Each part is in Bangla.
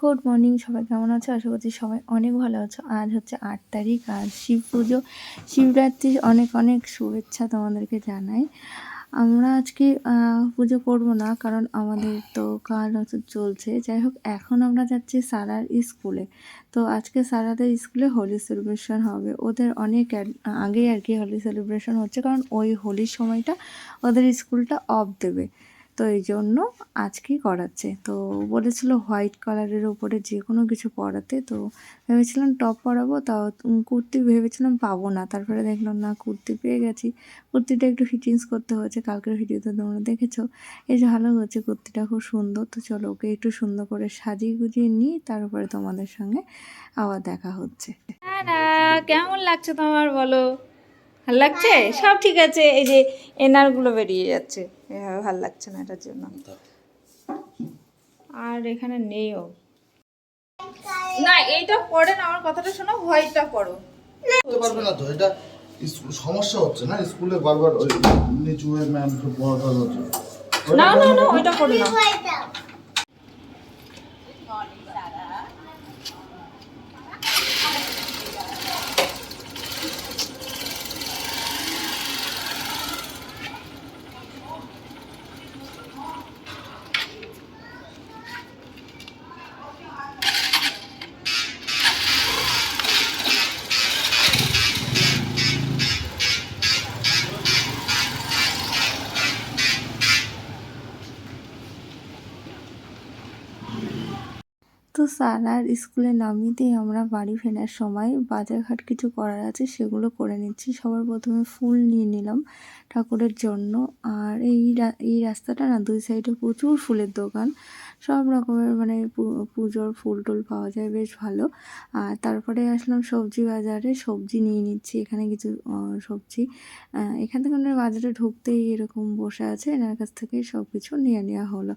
গুড মর্নিং সবাই কেমন আছো? আশা করছি সবাই অনেক ভালো আছো। আজ হচ্ছে আট তারিখ আর শিব পুজো। শিবরাত্রির অনেক অনেক শুভেচ্ছা তোমাদেরকে জানাই। আমরা আজকে পুজো করব না, কারণ আমাদের তো কাল হচ্ছে চলছে। যাই হোক, এখন আমরা যাচ্ছি সারার স্কুলে। তো আজকে সারাদের স্কুলে হোলি সেলিব্রেশন হবে। ওদের অনেক আগেই আর কি হোলি সেলিব্রেশন হচ্ছে, কারণ ওই হোলির সময়টা ওদের স্কুলটা অফ দেবে। তো এই জন্য আজকেই করাচ্ছে। তো বলেছিল হোয়াইট কালারের ওপরে যে কোনো কিছু পরাতে। তো ভেবেছিলাম টপ পরাবো, তাও কুর্তি ভেবেছিলাম পাবো না। তারপরে দেখলাম, না, কুর্তি পেয়ে গেছি। কুর্তিটা একটু ফিটিংস করতে হয়েছে। কালকের ভিডিওতে তোমরা দেখেছ। এই যে ভালো হয়েছে, কুর্তিটা খুব সুন্দর। তো চলো ওকে একটু সুন্দর করে সাজিয়ে গুজিয়ে নিই। তার উপরে তোমাদের সঙ্গে আবার দেখা হচ্ছে। কেমন লাগছে তোমার বলো? ভালো লাগছে? সব ঠিক আছে? এই যে এনারগুলো বেরিয়ে যাচ্ছে। এভাবে ভালো লাগছে না এটার জন্য। আর এখানে নেইও। না এইটা পড়ে না আমার কথাটা শোনো হোয়াইটটা পড়ো। করতে পারবে না তো এটা সমস্যা হচ্ছে না? স্কুলে বারবার ওই নিচু হয়ে ম্যাম বড় হচ্ছে না না না ওইটা পড়ো না তো সারার স্কুলে নামিয়েতেই আমরা বাড়ি ফেরার সময় বাজারঘাট কিছু করার আছে, সেগুলো করে নিচ্ছি। সবার প্রথমে ফুল নিয়ে নিলাম ঠাকুরের জন্য। আর এই এই রাস্তাটা না, দুই সাইডে প্রচুর ফুলের দোকান। সব রকমের মানে পু- পুজোর ফুল টুল পাওয়া যায় বেশ ভালো। আর তারপরে আসলাম সবজি বাজারে সবজি নিয়ে নিচ্ছি এখানে কিছু সবজি। এখান থেকে মানে বাজারে ঢুকতেই এরকম বসে আছে এনার কাছ থেকে সব কিছু নিয়ে নেওয়া হলো।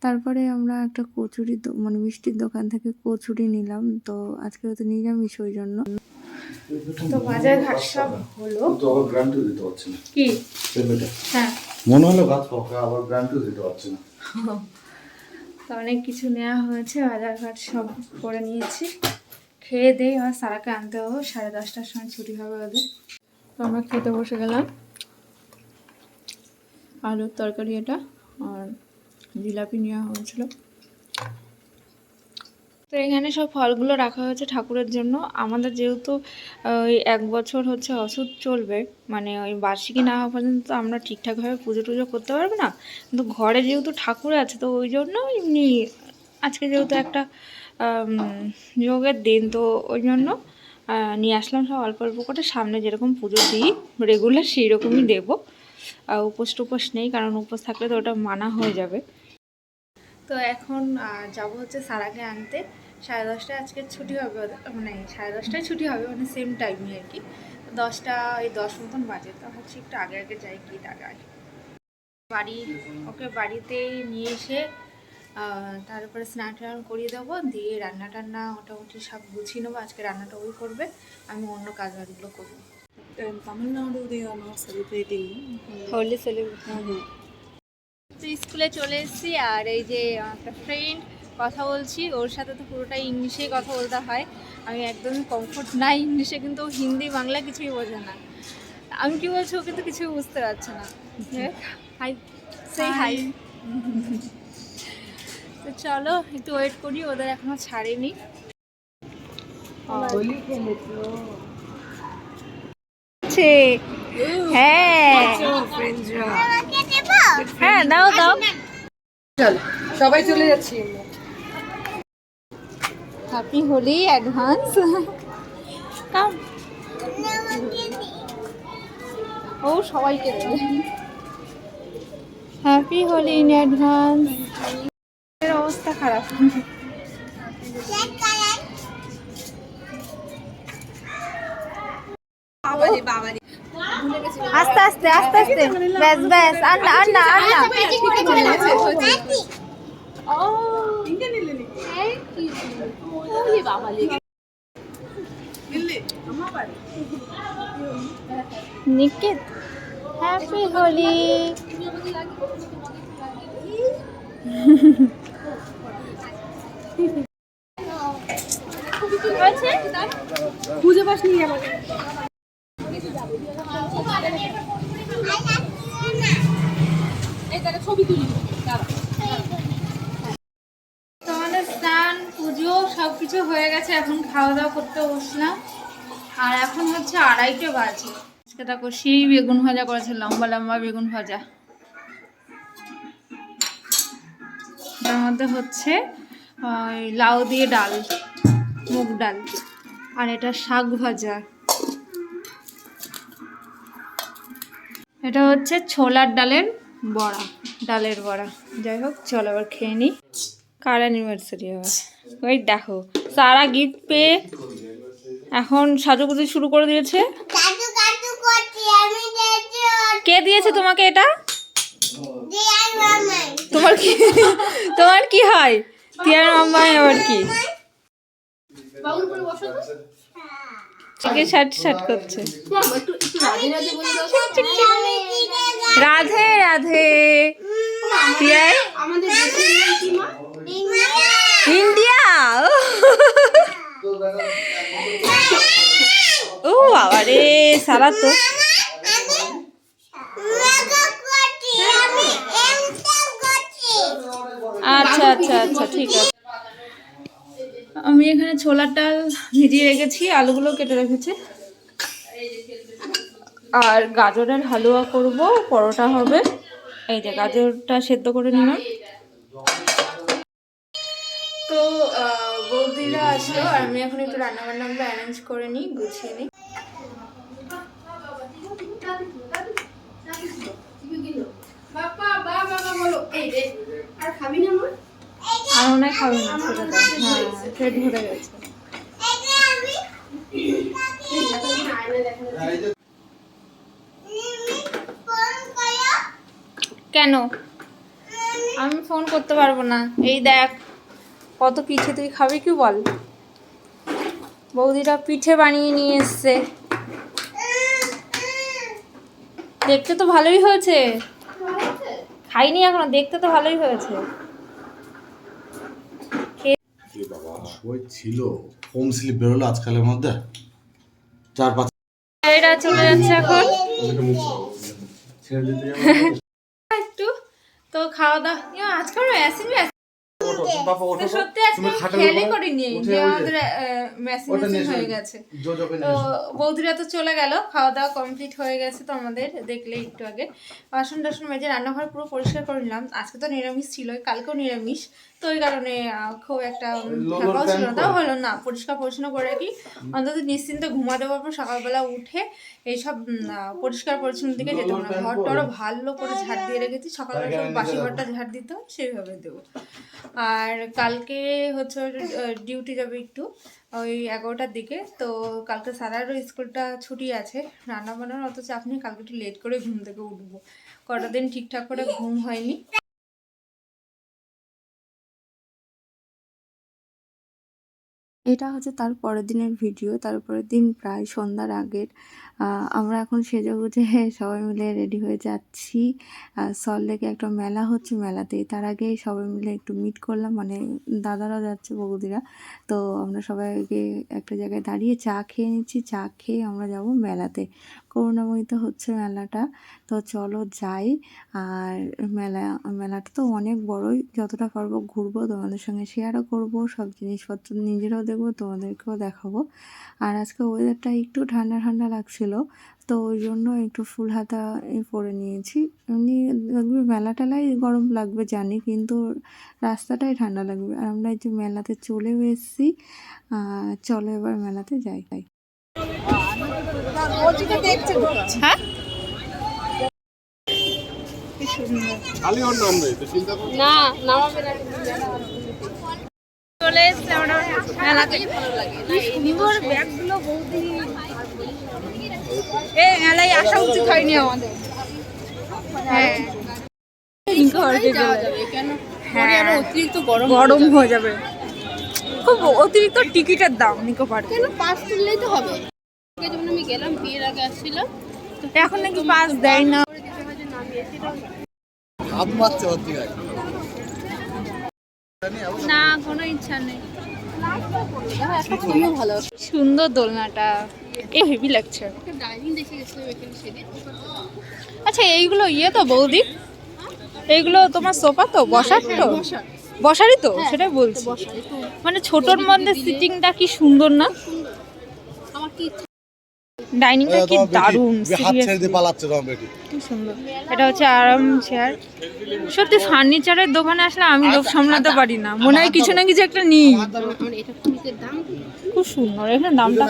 তারপরে আমরা একটা কচুরি দো- মানে মিষ্টির দোকান থেকে কচুরি নিলাম তো আজকে হয়তো নিরামিষ ওই জন্য। তো বাজার ঘাট সব হলো? তো আবার গ্রান্টও দিতে পারছি না। কি? হ্যাঁ। মনে হলো গাছ পাকা আবার গ্রান্টও দিতে পারছি না। তো অনেক কিছু নেওয়া হয়েছে বাজারঘাট সব করে নিয়েছি। খেয়ে দেই আমার সারাকে আনতে হবে, সাড়ে দশটার সময় ছুটি হবে ওদের। তো আমরা খেতে বসে গেলাম। আলুর তরকারি এটা, আর জিলাপি নেওয়া হয়েছিল। তো এখানে সব ফলগুলো রাখা হয়েছে ঠাকুরের জন্য। আমাদের যেহেতু ওই এক বছর হচ্ছে ওষুধ চলবে মানে ওই বার্ষিকী না হওয়া পর্যন্ত তো আমরা ঠিকঠাকভাবে পুজো টুজো করতে পারব না। কিন্তু ঘরে যেহেতু ঠাকুর আছে, তো ওই জন্য এমনি আজকে যেহেতু একটা যোগের দিন, তো ওই জন্য নিয়ে আসলাম সব অল্প অল্প করে। সামনে যেরকম পুজো দিই রেগুলার সেই রকমই দেবো উপোস টুপোস নেই, কারণ উপোস থাকলে তো ওটা মানা হয়ে যাবে। তো এখন যাব হচ্ছে সারাকে আনতে। সাড়ে দশটায় আজকে ছুটি হবে মানে সাড়ে দশটায় ছুটি হবে মানে সেম টাইমে আর কি। দশটা এই দশ মতন বাজে তো হচ্ছে একটু আগে আগে যাই কি টাকা বাড়ি ওকে বাড়িতে নিয়ে এসে তারপরে স্নান টান করিয়ে দেবো দিয়ে রান্না টান্না মোটামুটি সব গুছিয়ে নেব আজকে রান্নাটা ওই করবে আমি অন্য কাজ বাজগুলো করব in Tamil Nadu they are তো স্কুলে চলে এসেছি আর এই যে একটা ফ্রেন্ড কথা বলছি ওর সাথে তো পুরোটাই ইংলিশেই কথা বলতে হয়। আমি একদম কমফোর্ট নাই ইংলিশে কিন্তু হিন্দি বাংলা কিছুই বোঝে না। আমি কি বলছি ও কিন্তু কিছুই বুঝতে পারছে না। হাই সেই হাই তো চলো একটু ওয়েট করি ওদের এখনও ছাড়েনি। হ্যাঁ। হ্যাঁ দাও দাও। সবাই চলে যাচ্ছি। হ্যাপি হোলি অ্যাডভান্স কাম ও সবাইকে হ্যাপি হোলি ইন অ্যাডভান্স এর অবস্থা খারাপ। আস্তে আস্তে আস্তে আস্তে। ব্যাস ব্যাস আন্না আন্না আন্না। নিকেত হ্যাপি হোলি। খুঁজে পাস নি আমাকে এই তাহলে ছবি তুলি। স্নান, পুজো সব কিছু হয়ে গেছে, এখন খাওয়া দাওয়া করতে বসলাম। আর এখন হচ্ছে আড়াইটে বাজে। আজকে দেখো সেই বেগুন ভাজা করেছে, লম্বা লম্বা বেগুন ভাজা। তার মধ্যে হচ্ছে, ওই লাউ দিয়ে ডাল, মুগ ডাল, আর এটা শাক ভাজা। এটা হচ্ছে ছোলার ডালের বড়া ডালের বড়া। যাই হোক চলো আবার খেয়ে নিই। কার অ্যানিভার্সারি আবার ওই দেখো সারা গিফট পেয়ে এখন সাজুগুজু শুরু করে দিয়েছে। কে দিয়েছে তোমাকে এটা? তোমার কি তোমার কি হয়? টিয়ার মাম্মাই আবার কি? চিকে শার্ট শার্ট করছে। রাধে রাধে। ইন্ডিয়া? ও বাবা রে, সারা তো। আচ্ছা আচ্ছা আচ্ছা ঠিক আছে। আমি এখানে ছোলার ডাল ভিজিয়ে রেখেছি, আলুগুলো কেটে রেখেছি। আর গাজরের হালুয়া করব, পরোটা হবে। এই যে গাজরটা সেদ্ধ করে নিলাম। তো বৌদিরা আসলো, আর আমি এখন একটু রান্না বান্নাগুলো অ্যারেঞ্জ করে নিই, গুছিয়ে নিই। আর মনে হয় খাবে না হ্যাঁ কেন? আমি ফোন করতে পারব না। এই দেখ, কত পিঠে তুই খাবি কি বল? বৌদিরা পিঠে বানিয়ে নিয়ে এসছে। দেখতে তো ভালোই হয়েছে। খাইনি এখনও, দেখতে তো ভালোই হয়েছে। ছিল। হোম স্লিপ বেরোলো আজকালের মধ্যে। চার পাঁচ এরা চলে যাচ্ছে এখন। একটু তো খাওয়া দাওয়া আজকাল মেসিং সত্যি আজকে খেয়ালই করিনি যে আমাদের হয়ে গেছে। তো বৌদিরা তো চলে গেল খাওয়া দাওয়া কমপ্লিট হয়ে গেছে তো আমাদের দেখলে একটু আগে। বাসন টাসন মেজে রান্নাঘর পুরো পরিষ্কার করে নিলাম। আজকে তো নিরামিষ ছিল কালকেও নিরামিষ। তো ওই কারণে খুব একটা থাকাও ছিল না। তাও হলো না পরিষ্কার পরিচ্ছন্ন করে রাখি। অন্তত নিশ্চিন্তে ঘুমাতে পারব সকালবেলা উঠে এইসব পরিষ্কার পরিচ্ছন্ন দিকে যেতে হবে না। ঘর টরও ভালো করে ঝাড় দিয়ে রেখেছি। সকালবেলা সব বাসি ঘরটা ঝাড় দিতে হয় সেইভাবে দেবো। আর কালকে হচ্ছে ডিউটি যাবে একটু ওই এগারোটার দিকে। তো কালকে সারারও স্কুলটা ছুটি আছে রান্না বান্নার অত চাপ নেই। কালকে একটু লেট করে ঘুম থেকে উঠবো। কটা দিন ঠিকঠাক করে ঘুম হয়নি। এটা হচ্ছে তার পরের দিনের ভিডিও। তারপরের দিন প্রায় সন্ধ্যার আগের। আমরা এখন সেজে গুজে সবাই মিলে রেডি হয়ে যাচ্ছি। সল্টলেকে একটা মেলা হচ্ছে মেলাতে তার আগে সবাই মিলে একটু মিট করলাম। মানে দাদারা যাচ্ছে বৌদিরা তো আমরা সবাই আগে একটা জায়গায় দাঁড়িয়ে চা খেয়ে নিচ্ছি। চা খেয়ে আমরা যাব মেলাতে। করুণাময়ীতে হচ্ছে মেলাটা। তো চলো যাই। আর মেলা, মেলাটা তো অনেক বড়ই। যতটা পারব ঘুরবো, তোমাদের সঙ্গে শেয়ারও করব, সব জিনিসপত্র নিজেরাও দেখব, তোমাদেরকেও দেখাবো। আর আজকে ওয়েদারটা একটু ঠান্ডা ঠান্ডা লাগছিল, তো ওই জন্য একটু ফুল হাতা পরে নিয়েছি। এমনি দেখবে মেলা টেলাই গরম লাগবে, জানি, কিন্তু রাস্তাটাই ঠান্ডা লাগবে। আর আমরা এই যে মেলাতে চলেও এসেছি চলো এবার মেলাতে যাই। তাই হ্যাঁ? চলে এসছে আমরা মেলাতে। সুন্দর ব্যাগগুলো বৌদি। এই মেলায় আসা উচিত হয়নি আমাদের। হ্যাঁ। ঘরে যাবে কেন? হ্যাঁ। অতিরিক্ত গরম গরম হয়ে যাবে। খুব অতিরিক্ত টিকিটের দাম নিকো পার্ক কেন? পাস তুললেই তো হবে। আগে আমি গেলাম বিয়ের আগে আসছিলাম এখন নাকি পাস দেয় না। কোনো ইচ্ছা নেই। ভালো সুন্দর। দোলনাটা। এ হেভি লাগছে। আচ্ছা এইগুলো ইয়ে তো বৌদি? এইগুলো তোমার সোফা তো? বসার তো? বসার। বসারই তো? সেটাই বলছি। বসার মানে ছোটর মধ্যে সিটিংটা কি সুন্দর না? আমার কি ইচ্ছা ডাইনিংটা কি দারুণ হাত ছেড়ে দিয়ে পালাচ্ছে তোমার বেটি। কি সুন্দর। এটা হচ্ছে আরাম চেয়ার সত্যি ফার্নিচারের দোকানে আসলে আমি লোভ সামলাতে পারি না। মনে হয় কিছু না কিছু একটা নিই। আমার এটা ফুলিকের দাম খুব সুন্দর। এখানে দামটা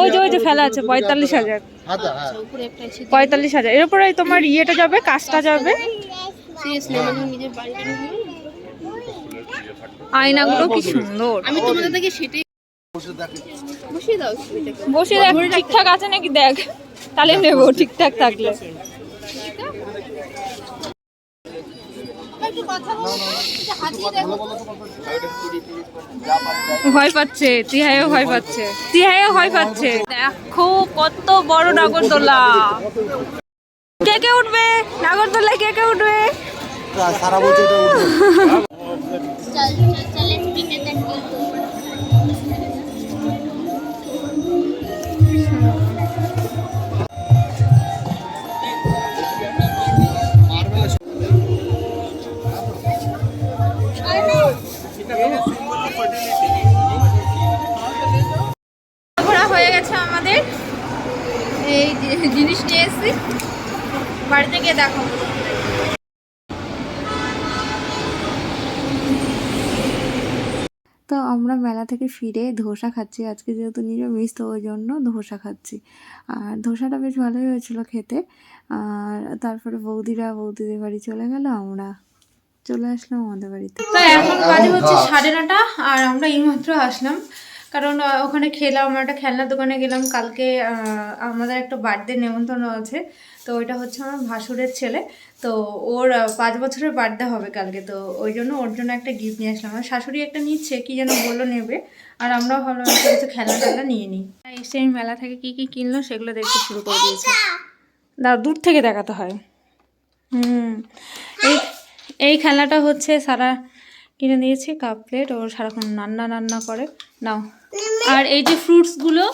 ওই যে ওই যে ফেলা আছে পঁয়তাল্লিশ হাজার। হ্যাঁ উপরে একটা এসে পঁয়তাল্লিশ হাজার। এর উপরে তোমার ইয়েটা যাবে কাজটা যাবে? আয়নাগুলো কি সুন্দর। আমি তোমাদের থেকে সেটাই বসে দেখে ঠিকঠাক আছে নাকি দেখ? তাহলে নেব ঠিকঠাক থাকলে। ভয় পাচ্ছে তিহাইও ভয় পাচ্ছে তিহাইও ভয় পাচ্ছে। দেখো কত বড় নাগরদোলা। কে কে উঠবে? নাগরদোলায় কে কে উঠবে? সারা জিনিস বাড়িতে গিয়ে দেখো। তো আমরা মেলা থেকে ফিরে ধোসা খাচ্ছি। আজকে যেহেতু নিরামিষ তো ওই জন্য ধোসা খাচ্ছি। আর ধোসাটা বেশ ভালোই হয়েছিল খেতে। আর তারপরে বৌদিরা বৌদিদের বাড়ি চলে গেল আমরা চলে আসলাম আমাদের বাড়িতে। তো এখন বাজে হচ্ছে সাড়ে নটা আর আমরা এইমাত্র আসলাম। কারণ ওখানে খেলাম একটা খেলনার দোকানে গেলাম। কালকে আমাদের একটা বার্থডে নেমন্তন্ন আছে। তো ওইটা হচ্ছে আমার ভাসুরের ছেলে। তো ওর পাঁচ বছরের বার্থডে হবে কালকে। তো ওই জন্য ওর জন্য একটা গিফট নিয়ে আসলাম। আমার শাশুড়ি একটা নিচ্ছে, কি যেন বলল নেবে। আর আমরাও ভাবলাম কিছু খেলনা টেলনা নিয়ে নিই। এসে আমি মেলা থেকে কি কি কিনলো সেগুলো দেখতে শুরু করে দিয়েছে। দাও দূর থেকে দেখাতে হয়। হুম। এই এই খেলনাটা হচ্ছে সারা কিনে দিয়েছি, কাপ প্লেট। ও সারাক্ষণ রান্না রান্না করে। নাও। আর এই যে ফ্রুটসগুলো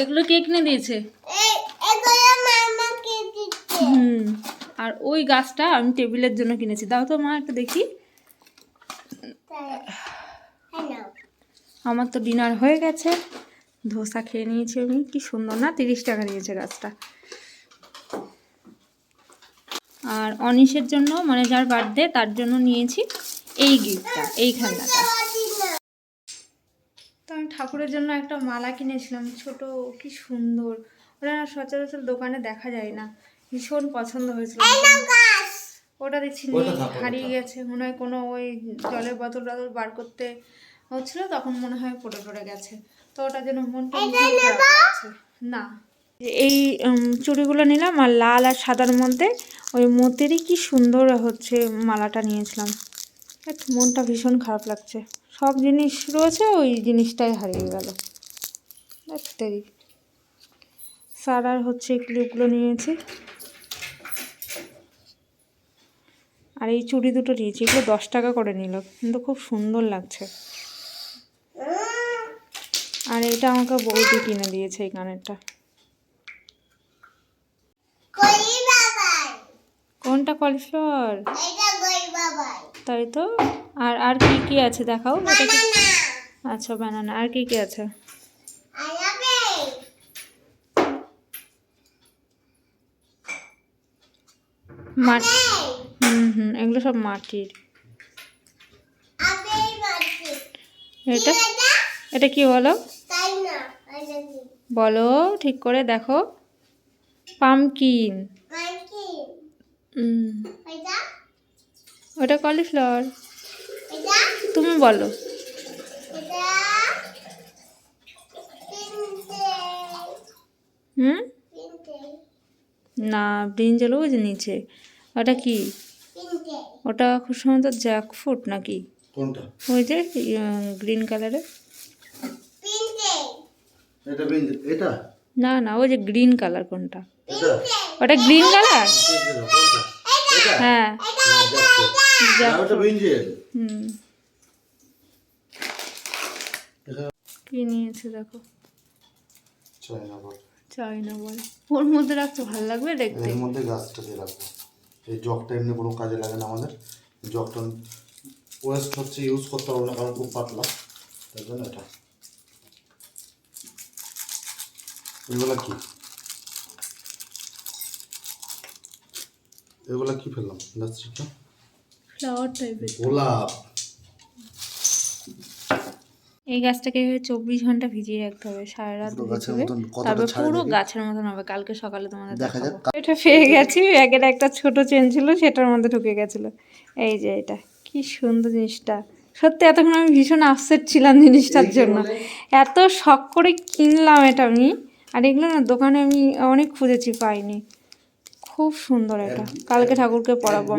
এগুলো কে কিনে দিয়েছে? হুম, আর ওই গাছটা আমি টেবিলের জন্য কিনেছি। দাও তো মা একটু দেখি। আমার তো ডিনার হয়ে গেছে। ধোসা খেয়ে নিয়েছি আমি। কি সুন্দর না? তিরিশ টাকা নিয়েছে গাছটা। আর অনিশের জন্য মানে যার বার্থডে তার জন্য নিয়েছি এই গিফটটা এই খেলনাটা ঠাকুরের জন্য একটা মালা কিনেছিলাম ছোট কি সুন্দর। ওটা না সচরাচর দোকানে দেখা যায় না। ভীষণ পছন্দ হয়েছিল। ওটা দেখছি নেই হারিয়ে গেছে। মনে হয় কোনো ওই জলের বোতল টতল বার করতে হচ্ছিল তখন মনে হয় পড়ে পড়ে গেছে। তো ওটা যেন মনটা ভীষণ খারাপ লাগছে। না। এই চুড়িগুলো নিলাম আর লাল আর সাদার মধ্যে ওই মোতেরই কি সুন্দর হচ্ছে মালাটা নিয়েছিলাম। মনটা ভীষণ খারাপ লাগছে। সব জিনিস রয়েছে ওই জিনিসটাই হারিয়ে গেল। দেরি সারার হচ্ছে ক্লিপগুলো নিয়েছি। আর এই চুড়ি দুটো নিয়েছি এগুলো দশ টাকা করে নিল কিন্তু খুব সুন্দর লাগছে। আর এটা আমাকে বৌদি কিনে দিয়েছে এই কানেরটা। কোনটা কলিফ্লাওয়ার? তাই তো আর আর কি কি আছে দেখাও? আচ্ছা বানানা আর কি কি আছে? মাট হুম হুম এগুলো সব মাটির। এটা? এটা কি বলো? বলো ঠিক করে দেখো। পামকিন। এটা? ওটা কলিফ্লাওয়ার তুমি বলো। হুম? না ব্রিঞ্জল ওই যে নিচে। ওটা কি? ওটা খুব সম্ভবত জ্যাকফুট নাকি? কোনটা? ওই যে গ্রিন কালারের এটা এটা? না না ওই যে গ্রিন কালার কোনটা? ওটা গ্রিন কালার হ্যাঁ। Hmm. কি ওর মধ্যে রাখতে ভালো লাগবে দেখতে? এর মধ্যে গাছটা রাখব। এই জগটা এমনি কোনো কাজে লাগে না আমাদের। জগটা ওয়েস্ট ইউজ করতে না কারণ খুব এটা। এগুলো কি? এগুলো কি ফেললাম? গাছটা ফ্লাওয়ার টাইপের গোলাপ। এই গাছটাকে চব্বিশ ঘণ্টা ভিজিয়ে রাখতে হবে সারা রাত তারপর পুরো গাছের মতন হবে কালকে সকালে তোমাদের দেখা যাক। এটা পেয়ে গেছি ব্যাগের একটা ছোট চেন ছিল সেটার মধ্যে ঢুকে গেছিল। এই যে এটা কি সুন্দর জিনিসটা। সত্যি এতক্ষণ আমি ভীষণ আপসেট ছিলাম জিনিসটার জন্য। এত শখ করে কিনলাম এটা আমি আর এগুলো না দোকানে আমি অনেক খুঁজেছি পাইনি। খুব সুন্দর এটা। কালকে ঠাকুরকে পরাবো